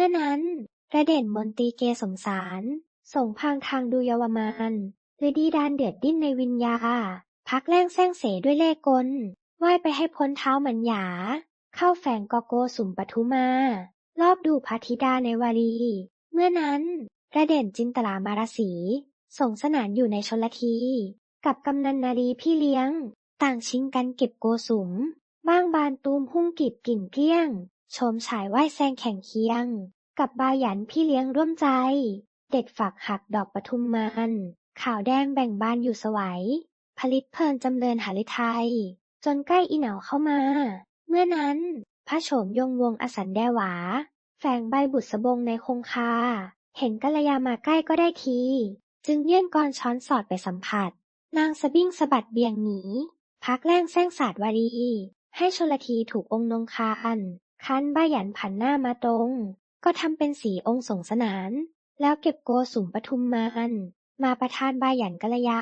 มื่อนั้นระเด่นมนตรีเกสมสารส่งพางทางดูเยาวมานฤดีดานเดือดดิ้นในวิญญา พักแล่งแซงเสด้วยเล่กลไหว้ไปให้พ้นเท้ามันหยา เข้าแฝงกอโกสุมปทุมา รอบดูพระธิดาในวารี เมื่อนั้นระเด่นจินตลามารสี ส่งสนานอยู่ในชนละที กับกำนันนารีพี่เลี้ยง ต่างชิงกันเก็บโกสุม บ้างบานตูมหุ่งกีบกิ่งเกลี้ยง ชมฉายไหว้แซงแข่งเคียง กับบาหยันพี่เลี้ยงร่วมใจ เด็ดฝักหักดอกปทุมมานข่าวแดงแบ่งบานอยู่สวัย ผลิตเพลินจำเริญหาฤทัย จนใกล้อีเหนาเข้ามา เมื่อนั้นพระโฉมยงวงอสันแดหวา แฝงใบบุษบงในคงคา เห็นกัลยามาใกล้ก็ได้ที จึงเยื่นกรช้อนสอดไปสัมผัส นางสะบิ้งสะบัดเบี่ยงหนี พักแล่งแซงศาสตร์วารีให้ชลทีถูกองค์นงคาน คันบ้าหยันผันหน้ามาตรง ก็ทำเป็นสีองค์สงสนาน แล้วเก็บโกสุมปทุมมานมาประทานบาหยันกัลยา